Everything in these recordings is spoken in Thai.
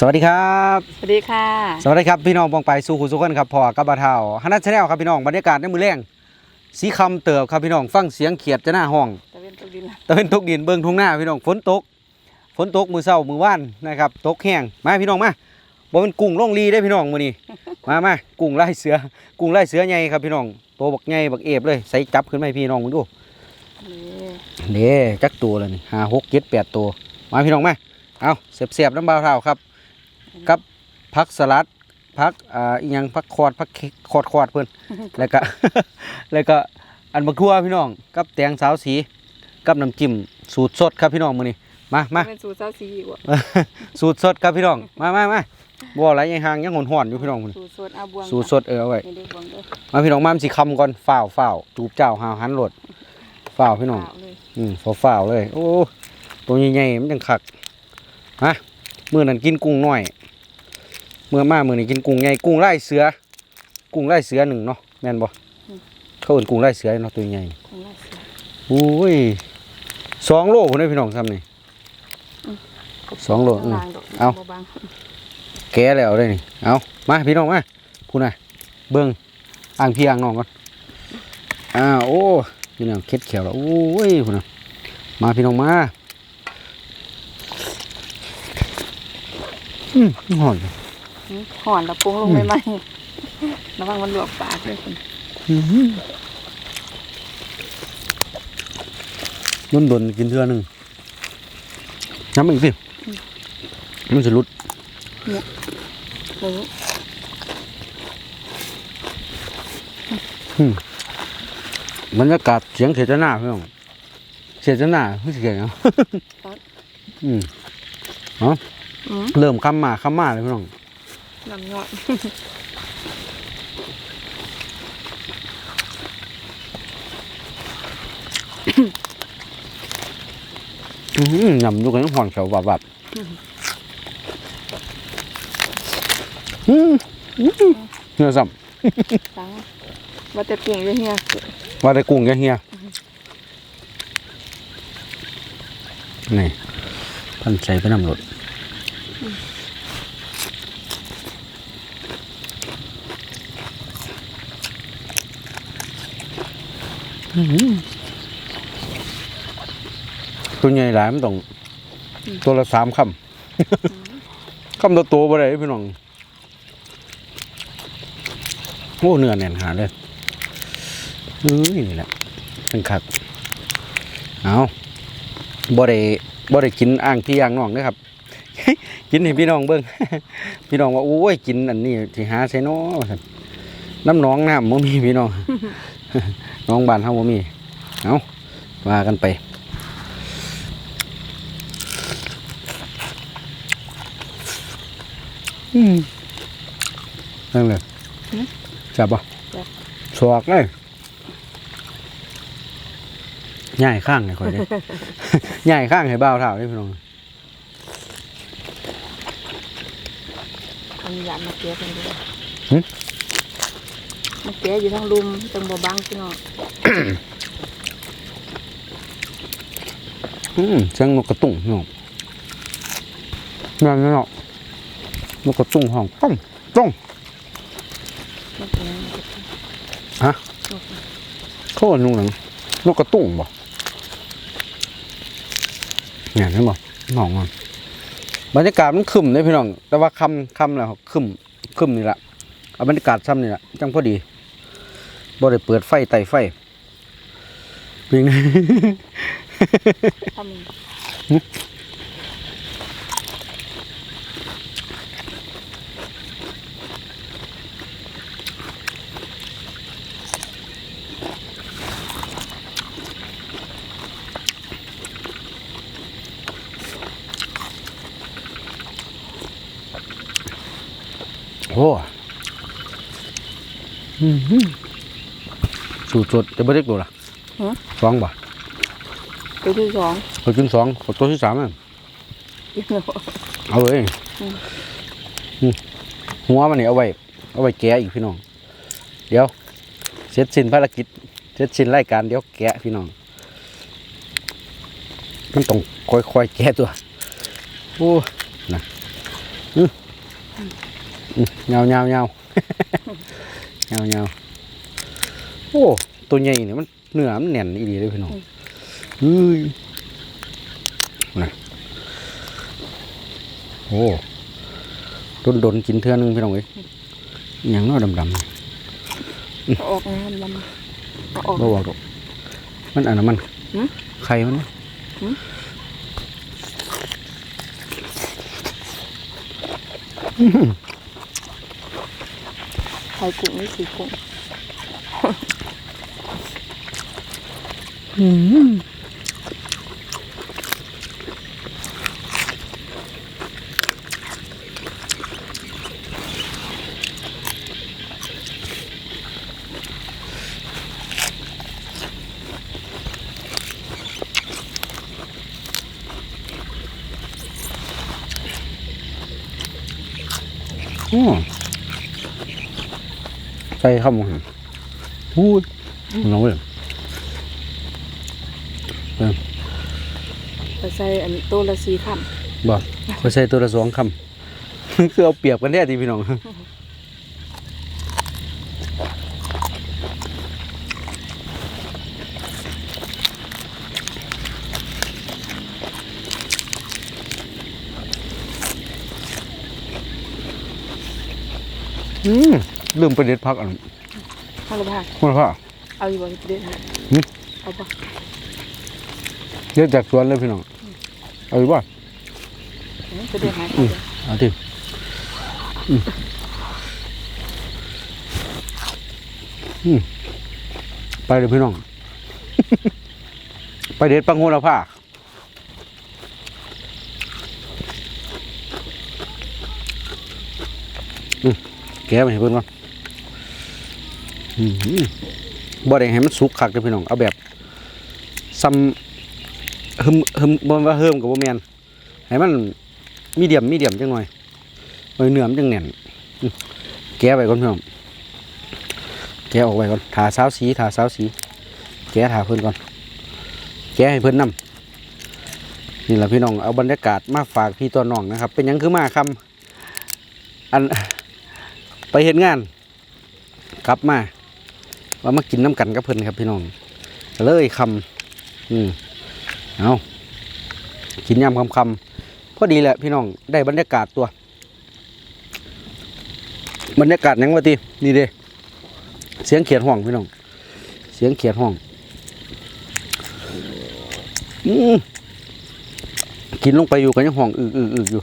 สวัสดีครับสวัสดีค่ะ สวัสดีครับพี่น้องปองไปสู่คุณสุขคนครับพ่อกับบ่าวเท่าฮันนัทชาแนลครับพี่น้องบรรยากาศในมือแรงสีคำเติบครับพี่น้องฟังเสียงเขียดจะหน้าห้องตะเวนตกดินละตะเวนตกดินเบิ่งทุ่งหน้าพี่น้องฝนตกฝนตกมือเช้ามือว่านนะครับตกแห้งมาพี่น้องมาบ่เป็นกุ้งลงลีได้อพี่น้องมื้อนี้มามากุ้งไล่เสือกุ้งไล่เสือใหญ่ครับพี่น้องโตบักใหญ่บักเอฟเลยใส่จับขึ้นมาให้พี่น้องมึงดูนี่เด้จักตัวแล้วนี่ห้าหกเจ็ดแปดตัวมาพี่น้องมาเอาเสียบๆน้ำบาวเท่าครับ กับพักสลัดพักอ่าอีหยังพักคอดพักคอดคอดเพื่อนแล้วก็ แล้วก็อันบักทั่วพี่น้องกับแตงสาวสีกับน้ำจิ้มสูตรสดครับพี่น้องมื้อนี้มามาเป็นสูตรเจ้าซีอีกว่ะสูตรสดครับพี่น้องมามามาบ่อะไรยังห่างยังหอนหอนๆอยู่พี่น้องมื้อนี้สูตรสดอาบวงสูตรสดเออเอาไว้นี่เด็กบวงเด้อมาพี่น้องมามันสิคำก่อนฝ้าวฝ้าวจูบเจ้าหาวหันโหลดฝ้าวพี่น้องเปล่าเลยอืมฝ้าวๆเลย โอ้ตัวใหญ่ๆมันจังคักฮะมื้อนั้นกินกุ้งน้อย เมื่อมามื้อนี้กินกุ้งใหญ่กุ้งไล่เสือ กุ้งไล่เสือหนึ่งเนาะแม่นบ่เขาเอิ้นกุ้งไล่เสือเนาะตัวใหญ่ของราชสีอุ้ยสองโลพุ่นเด้อพี่น้องซ้ำนี่สองโลอืมบางดกเอาบ่บางแกะแล้วเลยนี่เอามาพี่น้องมาพูดน่ะเบิ่งอ่างพี่อ่างน้องก่อนอ้าวโอ้พี่น้องเค็ดเขียวแล้วโอ้ยพูดน่ะมาพี่น้องมาอืมหอน หืมห่อนแล้วปรุงลงไปไหมระวังมันลวกปากด้วยคุณนุ่นดนๆกินเทื่อหนึงน้ำอีกสิมันจะรุดหมูบรรยากาศเสียงเสียจหน้าพี่น้องเสียจหน้าไม่เสียงเนาะอืมอืมเริ่มคำมาคำมาเลยพี่น้อง น้ำยอดอื้อหือยำดูกันยังหอนเขียวแบบแบบอืมอื้อเนื้อสัม ตังว่าแต่ปรุงอยู่เฮีย ว่าได้กุ้งแกเฮียนี่ พันใส่ไปน้ำรดอื้อหือตัวใหญ่หลายมันต้องตัวละสามคำคำตัวโตบ่ได้พี่น้องโอ้เนื้อแน่นหาเลยเอ้ยนี่แหละเป็นคักเอาบ่ได้บ่ได้กินอ่างพี่อ่างน้องเด้อครับ กินให้พี่น้องเบิ่งพี่น้องว่าโอ้ยกินอันนี้ที่หาใส่น้อว่าซั่นน้ำหน้องน้ำบ่มีพี่น้อง น้องบ้านเฮาบ่มีเอาว่ากันไปอืมนั่นเลยจับปะสวกเลยย่ายข้างให้ข่อยเลยย่ายข้างให้บ่าวเท่าได้พี่น้องทำยานมาเกลียกันด้วย มาเกลียอยู่ทั้งลุมจังบ่บางพี่น้องอืมเสียงนกกระตุ้งพี่น้องนั่นเนาะนกกระตุ้งห้องต้องต้องไม่เป็นไรฮะเขาว่านุ่งหนังนกกระตุ้งบ่เนี่ยเห็นบ่ห้องมันบรรยากาศมันคึมเลยพี่น้อง แต่ว่าคำคำแล้วคึมคึมนี่แหละเอาบรรยากาศซ้ำนี่แหละจังพอดี บ่ได้เปิดไฟไต่ไฟป็นไงทำโอ้อื้อหือ สูตรสดจะไม่ได้ตัวละสองบาทตัวที่สองตัวกินสองตัวที่สามอะอีกแล้วเอาเลยอืมอืมหัวมันนี่เอาไว้ เอาไว้แกะอีกพี่น้อง เดี๋ยวเสร็จสิ้นภารกิจเสร็จสิ้นรายการเดี๋ยวแกะพี่น้องมันต้องค่อยๆแกะตัวโอ้นะอืมอืมเงาเงาเงาเงาเงา โอ้ตัวใหญ่เนี่ยมันเนื้อมันแน่นอีดีเลยพี่น้องเฮ้ยนะโอ้โดนโดนๆกินเทื่อนึงพี่น้องเอ้ยอหย่างน้อดำดำเอาออกงานลำเอาออกบ่บอกหรอกมันอันนั้นมันหืมไข่มันนะหืมไข่กุ้งนี่สีกุ้ง โอ้ ใส่ข้าวหมูหันพูดน้องเว้ย ไป ใส่อันโตวละสีคบอกเขาใส่ตัวละสองคำ คือเอาเปรียบกันแท้ทีพี่น้องอืมลืมไปเด็ดพักอันำข้าวละบาทมันพ่อเอาอยู่บ่เด็ดฮะหืมเอาปะเด็ดจากสวนเลยพี่น้อง เอาอยู่ป่ะจะเด็ดหาอืมเอาที่อืมอืมไปเลยพี่น้อง ไปเด็ดปังโหระผ้าอืมแกะไปให้เพื่อนก่อนอืมบ่ได้ให้มันสุกคักเลยพี่น้อง เอาแบบซ้ำ หึมหึมบ่ว่าเฮิมกับบ่แมนให้มันมีเดียมมีเดียมจังหน่อยไว้เนื้อมจังแน่นอืมแกะไว้ก่อนพี่น้องแกะออกไว้ก่อนทาสาวสีทาสาวสี แกะทาเพิ่อนก่อน แกะให้เพิ่อนนํนี่แหละพี่น้องเอาบรรยากาศมาฝากพี่ตัวน้องนะครับ เป็นยังคือมาคำอันไปเห็นงานกลับมาว่ามากินน้ำกันกับเพิ่อนครับพี่น้องเลยคำอืม เอากินยำคำคำๆพอดีแหละพี่น้องได้บรรยากาศตัว บรรยากาศหยังวะทีนี่เด้เสียงเขียดห้องพี่น้อง เสียงเขียดห้องอืมกินลงไปอยู่กันยังห้องอึกอึกอึกอยู่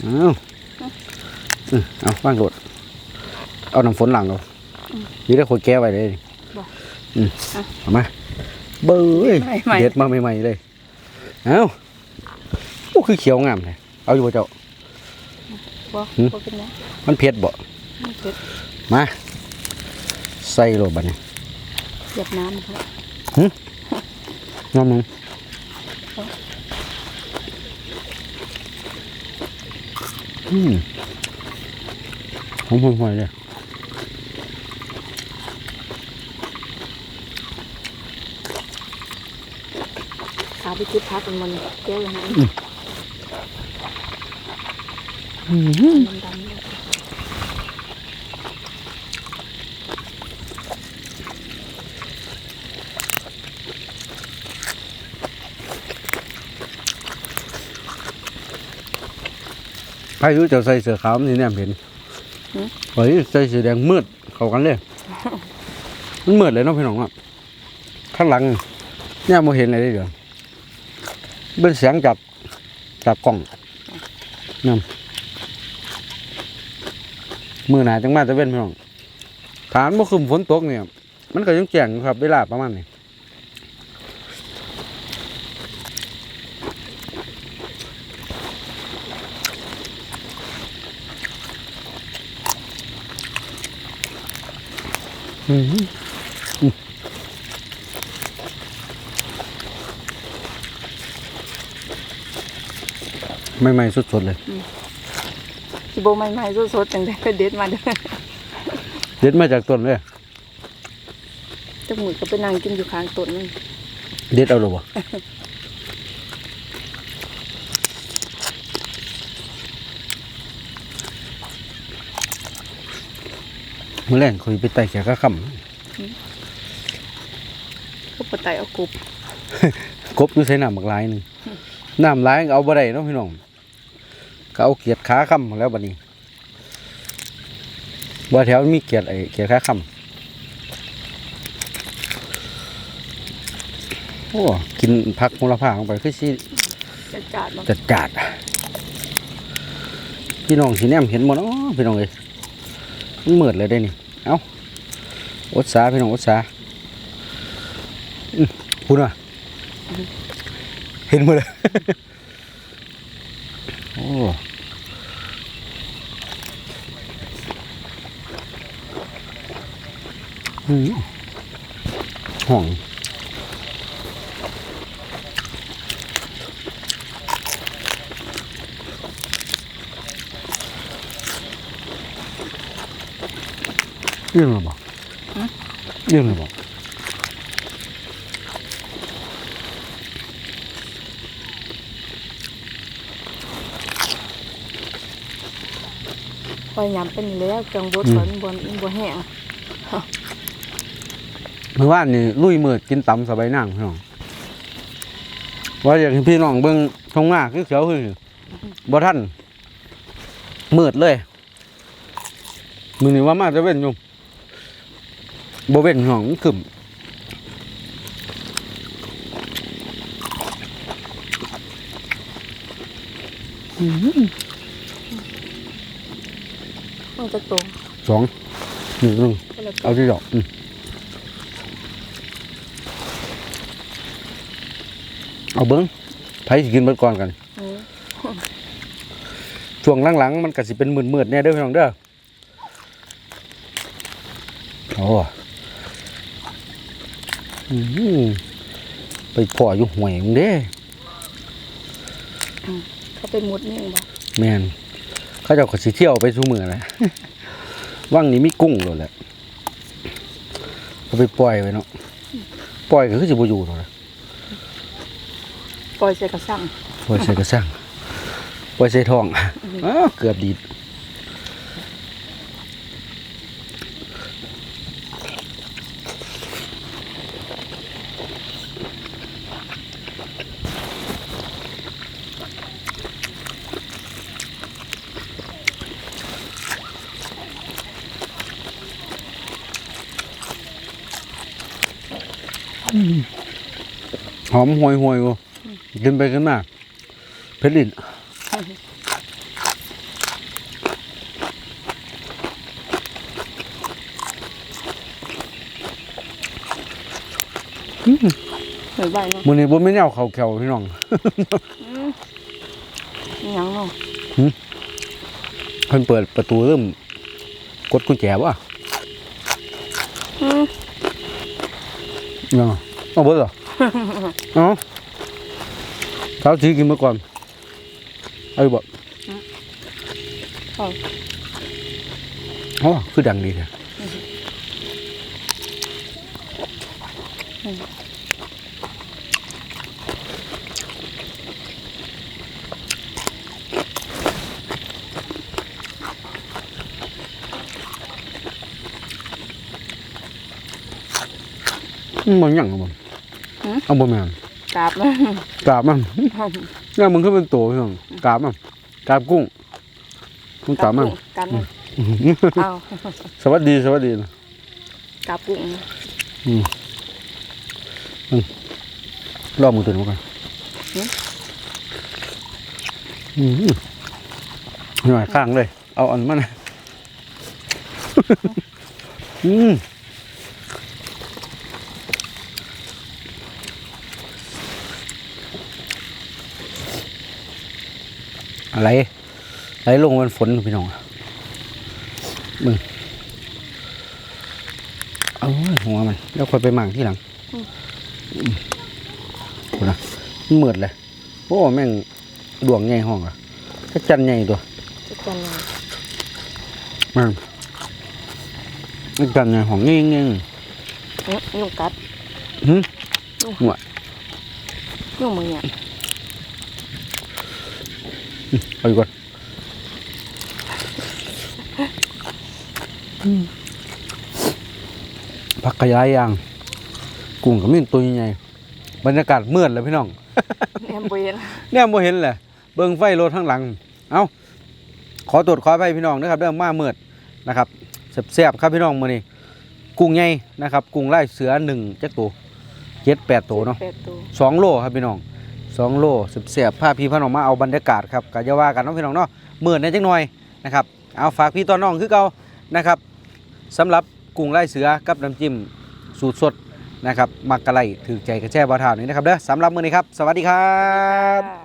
เอาอืมเอาว่างโดดเอาน้ำฝนหลังเรานี่ได้คนแก้ไว้เลยอืมเอามา เบ้ยไม่ไม่เด็ดมาใหม่ๆเลยเอาโอ้คือเขียวงามเลยเอาอยู่บ่เจ้า บ่หืม บ่เป็นหยังมันเผ็ดบ่ไม่เผ็ดมาใส่โลบัดนี้หยดน้ำครับน้องมึงอืมหอมห่วยๆเลยาไปคิดพักกันมันแก้วอย่างนั้นอืมดำๆเลยพายุจะใส่เสื้อขาวนี่เนี่ยเห็นเฮ้ยใส่เสื้อแดงมืดเข้ากันเลยมันมืดเลยเนาะพี่น้องอะข้างหลังเนี่ยโมเห็นอะไรเลยเดี๋ยว เป็นเสียงจากจากกล้องนั่นมือหนาจังมาจะเว้นพี่น้องฐานเมื่อคืนฝนตกเนี่ย มันก็ยังแจ้งอยู่ครับเวลาประมาณนี้อืม ไม่ไม่สดๆเลยโบใหม่ๆสดๆจังได้ก็เด็ดมาเด้อเด็ดมาจากต้นเลยจัหมือก็ไปนั่งกินอยู่ข้างต้นเด็ดเอาหรือบ่เมื่อแรงคุยไปไต่แขกก็คำก็ไปไต่เอากบกบอยู่ใช้น้ำมักลายหนึ่งน้ำลายเอาบะไดเนาะพี่น้อง ก็เอาเกียดขาคำแล้วบัดนี้บ่แถวมีเกียดไอ้เกียดขาคำโอ้กินผักมูลค่าลงไปคือสิจะจาดมันจัดจัดๆอะพี่น้องสีแนมเห็นหมดเนาะพี่น้องเอ้ยมันมืดเลยได้นี่เอ้าอดสาพี่น้องอดสาอื้อคุณอะเห็นหมดเลย โอ้อื้อห่องยื่นมาบอกยื่นมาบอก ปล่อยยำเป็นแล้วจังบดฝนบนบนแห้งเมื่อวานนี่ลุยมืดกินตำสบายนั่งพี่น้องว่าอยากให้พี่น้องเบิ่งทงหน้าคือเขียวคือบ่ท่านมืดเลยมือนี้ว่ามาจะเว้นอยู่บ่เว้นพี่น้องมันขึ้ นมันจะตรงสองหนึ่งหนึ่งก็เลยเอาที่ดอกอืมเอาเบิ้งไผสิกินเบิดก่อนกันอืมช่วงหลังๆมันก็สิเป็นมืดๆแน่เด้อพี่น้องเด้อโอ้อื้อหือไปพ่ออยู่ห่วยมึงเด้เขาไปมุดนี่บ่แม่น เขาเจ้าก็สิเที่ยวไปสู่มือแหละว่างนี้มีกุ้งโลดแหละเอาไปปล่อยไว้เนาะปล่อยก็คือสิบ่อยู่โลดแหละปล่อยใส่กระสังปล่อยใส่กระสังปล่อยใส่ท้องอ้าวเกือบดีด หอมห่วยห่วยๆกูกินไปกันมาเผ็ดลิ้นอืมเหมือนใบเนาะมื้อนี้บ่แม่นแนวเขาแขวพี่น้องนี่หยังเนาะเพิ่นเปิดประตูเริ่ม กดกุญแจบ่อืม เนาะเอาเบิดเหรอ เอ้าเท้าทีกินมาก่อนเอาอยู่บ่เอาอ๋อคือดังดีแท้อื มมันหยังบ่เอาบ่แม่นกราบมันกราบมันเนี่ยมันขึ้นเป็นตัวพี่น้องกราบมันกราบกุ้งกุ้งกราบมันกราบมันเอาสวัสดีสวัสดีนะกราบกุ้งรอบมือตื่นมาก่อนอืมหน่อยข้างเลย เอาอันมันอืม อะไรไหลลงวันฝนพี่น้องมึงเอาไว้หัวมัน แล้วค่อยไปหมั่งที่หลังคุณนะมันมืดเลยโอ้แม่งดวงใหญ่ห้องอะถ้าจันใหญ่ตัวจะกันเลยแม่งมันจันใหญ่ห้องเงี้ยเงี้ยอื้อนุ่งกัดหืมนุ่งหัวนุ่งมึงเนี่ย เอาอยู่ก่อนอืมผักขยายย่าง กุ้งก็มีตัวใหญ่ๆบรรยากาศมืดเลยพี่น้องแอมเบนเนี่ยบ่เห็นแหละเบิ่งไฟรถข้างหลัง เอ้า ขอตรวจขอไปพี่น้องนะครับเริ่มมามืดนะครับแซ่บๆครับพี่น้องมื้อนี้กุ้งใหญ่นะครับ กุ้งลายเสือหนึ่งจักตัวเจ็ดแปดตัวเนาะแปดตัวสองโลครับพี่น้อง สองโลสืบเสียบผ้าพี่พัน้องมาเอาบรรยากาศครับกะจะว่ากันน้องพี่น้องเนาะมืดในจังหน่อยนะครับเอาฝากพี่ต้อนน้องคือเก่านะครับสำหรับกุ้งไรเสือกับน้ำจิ้มสูตรสดนะครับมักกะไลถือใจกระแช่บาทาวนี้นะครับเด้อสำหรับมื้อนี้ครับ สวัสดีครับ